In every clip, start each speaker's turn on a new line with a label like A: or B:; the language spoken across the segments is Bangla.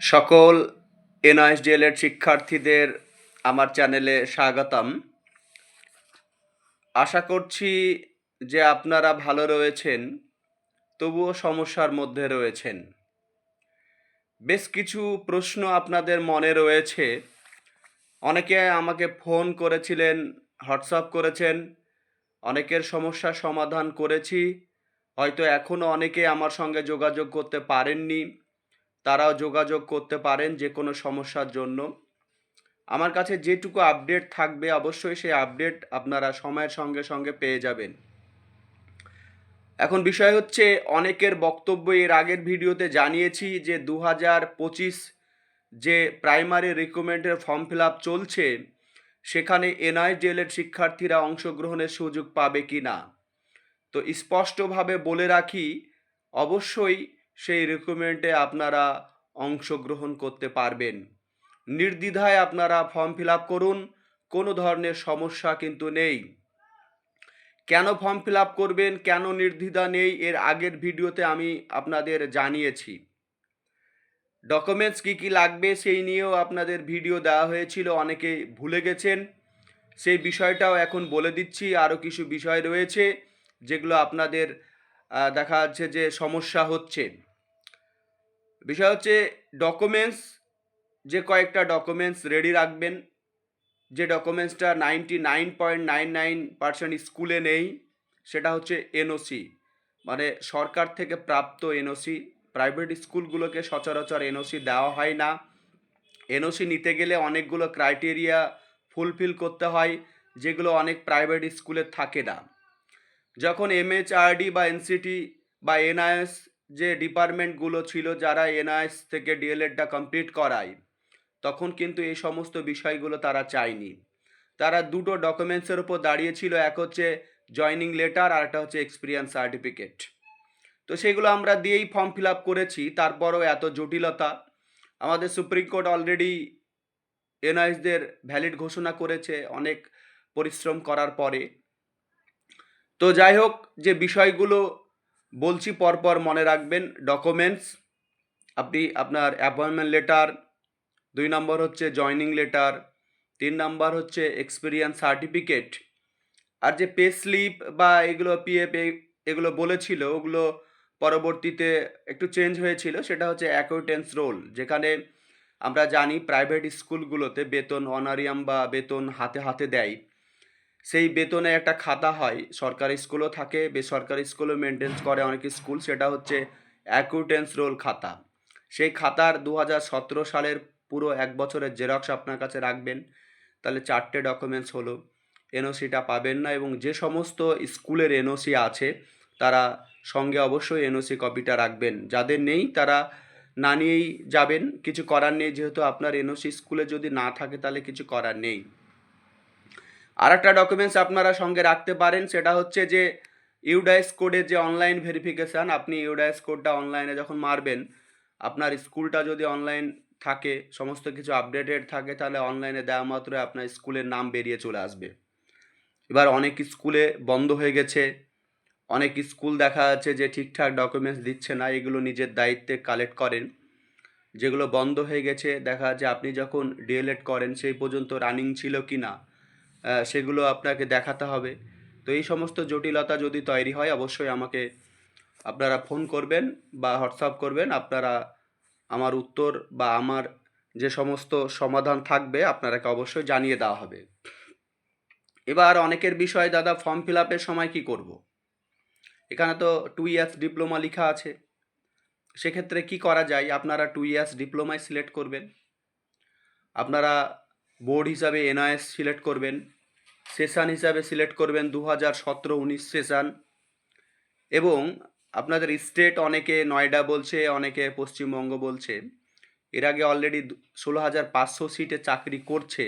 A: সকল এনআইএসডিএলের শিক্ষার্থীদের আমার চ্যানেলে স্বাগতম। আশা করছি যে আপনারা ভালো রয়েছেন, তবুও সমস্যার মধ্যে রয়েছেন। বেশ কিছু প্রশ্ন আপনাদের মনে রয়েছে। অনেকে আমাকে ফোন করেছিলেন, হোয়াটসঅ্যাপ করেছেন, অনেকের সমস্যার সমাধান করেছি, হয়তো এখনও অনেকে আমার সঙ্গে যোগাযোগ করতে পারেননি। তারাও যোগাযোগ করতে পারেন যে কোনো সমস্যার জন্য। আমার কাছে যেটুকু আপডেট থাকবে অবশ্যই সেই আপডেট আপনারা সময়ের সঙ্গে সঙ্গে পেয়ে যাবেন। এখন বিষয় হচ্ছে, অনেকের বক্তব্য এর আগের ভিডিওতে জানিয়েছি যে দু পঁচিশ যে প্রাইমারি রিক্রুটমেন্টের ফর্ম ফিল আপ চলছে, সেখানে এনআইডিএলের শিক্ষার্থীরা অংশগ্রহণের সুযোগ পাবে কি না তো স্পষ্টভাবে বলে রাখি, অবশ্যই সেই রিক্রুটমেন্টে আপনারা অংশগ্রহণ করতে পারবেন। নির্দ্বিধায় আপনারা ফর্ম ফিল আপ করুন, কোনো ধরনের সমস্যা কিন্তু নেই। কেন ফর্ম ফিল আপ করবেন, কেন নির্দ্বিধা নেই, এর আগের ভিডিওতে আমি আপনাদের জানিয়েছি। ডকুমেন্টস কী কী লাগবে সেই নিয়েও আপনাদের ভিডিও দেওয়া হয়েছিল, অনেকে ভুলে গেছেন। সেই বিষয়টাও এখন বলে দিচ্ছি, আরও কিছু বিষয় রয়েছে, যেগুলো আপনাদের দেখা যাচ্ছে যে সমস্যা হচ্ছে। বিষয় হচ্ছে ডকুমেন্টস যে কয়েকটা ডকুমেন্টস রেডি রাখবেন, যে ডকুমেন্টসটা ninety nine point nine nine percent স্কুলে নেই, সেটা হচ্ছে এনওসি মানে সরকার থেকে প্রাপ্ত এনওসি প্রাইভেট স্কুলগুলোকে সচরাচর এনওসি দেওয়া হয় না। এনওসি নিতে গেলে অনেকগুলো ক্রাইটেরিয়া ফুলফিল করতে হয়, যেগুলো অনেক প্রাইভেট স্কুলে থাকে না। যখন এমএচআরডি বা এনসিটি বা এনআইএস যে ডিপার্টমেন্টগুলো ছিল যারা এনআইএস থেকে ডিএলএডটা কমপ্লিট করায়, তখন কিন্তু এই সমস্ত বিষয়গুলো তারা চায়নি। তারা দুটো ডকুমেন্টসের উপর দাঁড়িয়েছিল, এক হচ্ছে জয়নিং লেটার আর একটা হচ্ছে এক্সপিরিয়েন্স সার্টিফিকেট তো সেগুলো আমরা দিয়েই ফর্ম ফিল আপ করেছি, তারপরও এত জটিলতা। আমাদের সুপ্রিম কোর্ট অলরেডি এনআইএসদের ভ্যালিড ঘোষণা করেছে অনেক পরিশ্রম করার পরে। তো যাই হোক, যে বিষয়গুলো বলছি পরপর মনে রাখবেন ডকুমেন্টস আপনি আপনার অ্যাপয়েন্টমেন্ট লেটার দুই নম্বর হচ্ছে জয়নিং লেটার তিন নম্বর হচ্ছে এক্সপিরিয়েন্স সার্টিফিকেট আর যে পে স্লিপ বা এগুলো পিএফ এগুলো বলেছিল, ওগুলো পরবর্তীতে একটু চেঞ্জ হয়েছিল, সেটা হচ্ছে অ্যাকাউন্টেন্স রোল যেখানে আমরা জানি প্রাইভেট স্কুলগুলোতে বেতন অনারিয়াম বা বেতন হাতে হাতে দেয়। সেই বেতনে একটা খাতা হয়, সরকারি স্কুলও থাকে, বেসরকারি স্কুলও মেনটেন্স করে অনেক স্কুল সেটা হচ্ছে অ্যাকাউন্টেন্স রোল খাতা। সেই খাতার দু হাজার সতেরো সালের পুরো এক বছরের জেরক্স আপনার কাছে রাখবেন, তাহলে চারটে ডকুমেন্টস হলো এনওসিটা পাবেন না এবং যে সমস্ত স্কুলের এনওসি আছে, তারা সঙ্গে অবশ্যই এনওসি কপিটা রাখবেন। যাদের নেই, তারা না নিয়েই যাবেন, কিছু করার নেই, যেহেতু আপনার এনওসি স্কুলে যদি না থাকে, তাহলে কিছু করার নেই। আর একটা ডকুমেন্টস আপনারা সঙ্গে রাখতে পারেন, সেটা হচ্ছে যে ইউডাইস কোডের যে অনলাইন ভেরিফিকেশান আপনি ইউডাইস কোডটা অনলাইনে যখন মারবেন, আপনার স্কুলটা যদি অনলাইন থাকে, সমস্ত কিছু আপডেটেড থাকে, তাহলে অনলাইনে দেওয়া মাত্র আপনার স্কুলের নাম বেরিয়ে চলে আসবে। এবার অনেক স্কুলে বন্ধ হয়ে গেছে, অনেক স্কুল দেখা যাচ্ছে যে ঠিকঠাক ডকুমেন্টস দিচ্ছে না, এগুলো নিজের দায়িত্বে কালেক্ট করেন। যেগুলো বন্ধ হয়ে গেছে, দেখা যাচ্ছে আপনি যখন ডিএলএড করেন, সেই পর্যন্ত রানিং ছিল কি না সেগুলো আপনাকে দেখাতে হবে। তো এই সমস্ত জটিলতা যদি তৈরি হয়, অবশ্যই আমাকে আপনারা ফোন করবেন বা হোয়াটসঅ্যাপ করবেন। আপনারা আমার উত্তর বা আমার যে সমস্ত সমাধান থাকবে, আপনারাকে অবশ্যই জানিয়ে দেওয়া হবে। এবার অনেকের বিষয়, দাদা ফর্ম ফিল আপের সময় কি করব। এখানে তো টু ইয়ার্স ডিপ্লোমা লেখা আছে। সেক্ষেত্রে কি করা যায়? আপনারা টু ইয়ার্স ডিপ্লোমায় সিলেক্ট করবেন। আপনারা বোর্ড হিসাবে এনআইএস সিলেক্ট করবেন, সেশন হিসাবে সিলেক্ট করবেন দু হাজার সতেরো উনিশ সেশন। এবং আপনাদের স্টেট অনেকে নয়ডা বলছে, অনেকে পশ্চিমবঙ্গ বলছে। এর আগে অলরেডি ষোলো হাজার পাঁচশো সিটে চাকরি করছে।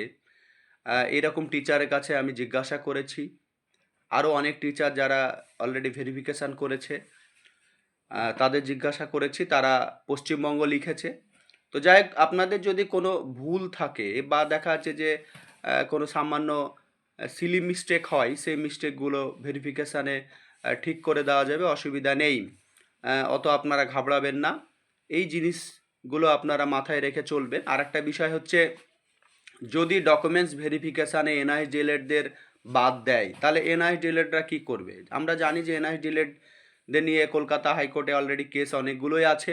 A: এরকম টিচারের কাছে আমি জিজ্ঞাসা করেছি। আরও অনেক টিচার যারা অলরেডি ভেরিফিকেশান করেছে তাদের জিজ্ঞাসা করেছি, তারা পশ্চিমবঙ্গ লিখেছে। তো যাই হোক আপনাদের যদি কোনো ভুল থাকে বা দেখা যাচ্ছে যে কোনো সামান্য সিলি মিস্টেক হয়, সেই মিস্টেকগুলো ভেরিফিকেশানে ঠিক করে দেওয়া যাবে, অসুবিধা নেই। অত আপনারা ঘাবড়াবেন না। এই জিনিসগুলো আপনারা মাথায় রেখে চলবেন। আর একটা বিষয় হচ্ছে, যদি ডকুমেন্টস ভেরিফিকেশানে এনআইএস ডিলেটদের বাদ দেয়, তাহলে এনআইএস ডিলেটরা কী করবে? আমরা জানি যে এনআইএস ডিলেটদের নিয়ে কলকাতা হাইকোর্টে অলরেডি কেস অনেকগুলোই আছে।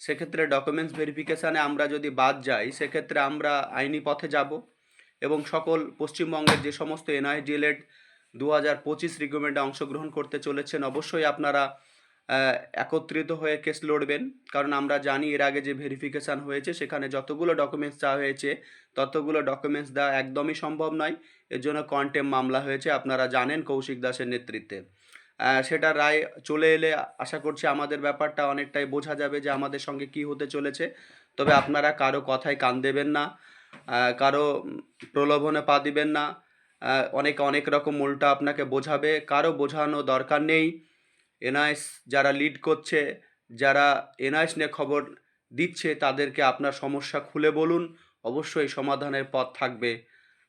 A: সেক্ষেত্রে ডকুমেন্টস ভেরিফিকেশানে আমরা যদি বাদ যাই, সেক্ষেত্রে আমরা আইনি পথে যাব এবং সকল পশ্চিমবঙ্গের যে সমস্ত এনআইএস ডিলেট দু হাজার পঁচিশ রিক্রুটমেন্টে অংশগ্রহণ করতে চলেছেন, অবশ্যই আপনারা একত্রিত হয়ে কেস লড়বেন। কারণ আমরা জানি এর আগে যে ভেরিফিকেশান হয়েছে, সেখানে যতগুলো ডকুমেন্টস চাওয়া হয়েছে, ততগুলো ডকুমেন্টস দেওয়া একদমই সম্ভব নয়। এর জন্য কন্টেম মামলা হয়েছে, আপনারা জানেন কৌশিক দাসের নেতৃত্বে। সেটা রায় চলে এলে আশা করছি আমাদের ব্যাপারটা অনেকটাই বোঝা যাবে যে আমাদের সঙ্গে কি হতে চলেছে। তবে আপনারা কারও কথায় কান দেবেন না কারও প্রলোভনে পা দিবেন না অনেক অনেক রকম উল্টা আপনাকে বোঝাবে, কারও বোঝানো দরকার নেই। এনআইএস যারা লিড করছে, যারা এনআইএস নিয়ে খবর দিচ্ছে, তাদেরকে আপনার সমস্যা খুলে বলুন, অবশ্যই সমাধানের পথ থাকবে।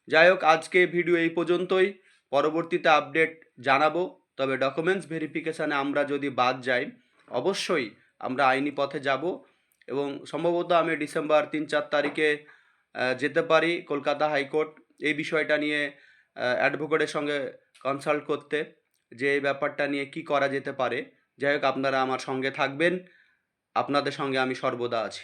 A: যাই হোক, আজকে ভিডিও এই পর্যন্তই। পরবর্তীতে আপডেট জানাব। তবে ডকুমেন্টস ভেরিফিকেশানে আমরা যদি বাদ যাই, অবশ্যই আমরা আইনি পথে যাব এবং সম্ভবত আমি ডিসেম্বর তিন চার তারিখে যেতে পারি কলকাতা হাইকোর্ট এই বিষয়টা নিয়ে অ্যাডভোকেটের সঙ্গে কনসাল্ট করতে যে এই ব্যাপারটা নিয়ে কি করা যেতে পারে। যাই হোক, আপনারা আমার সঙ্গে থাকবেন। আপনাদের সঙ্গে আমি সর্বদা আছি।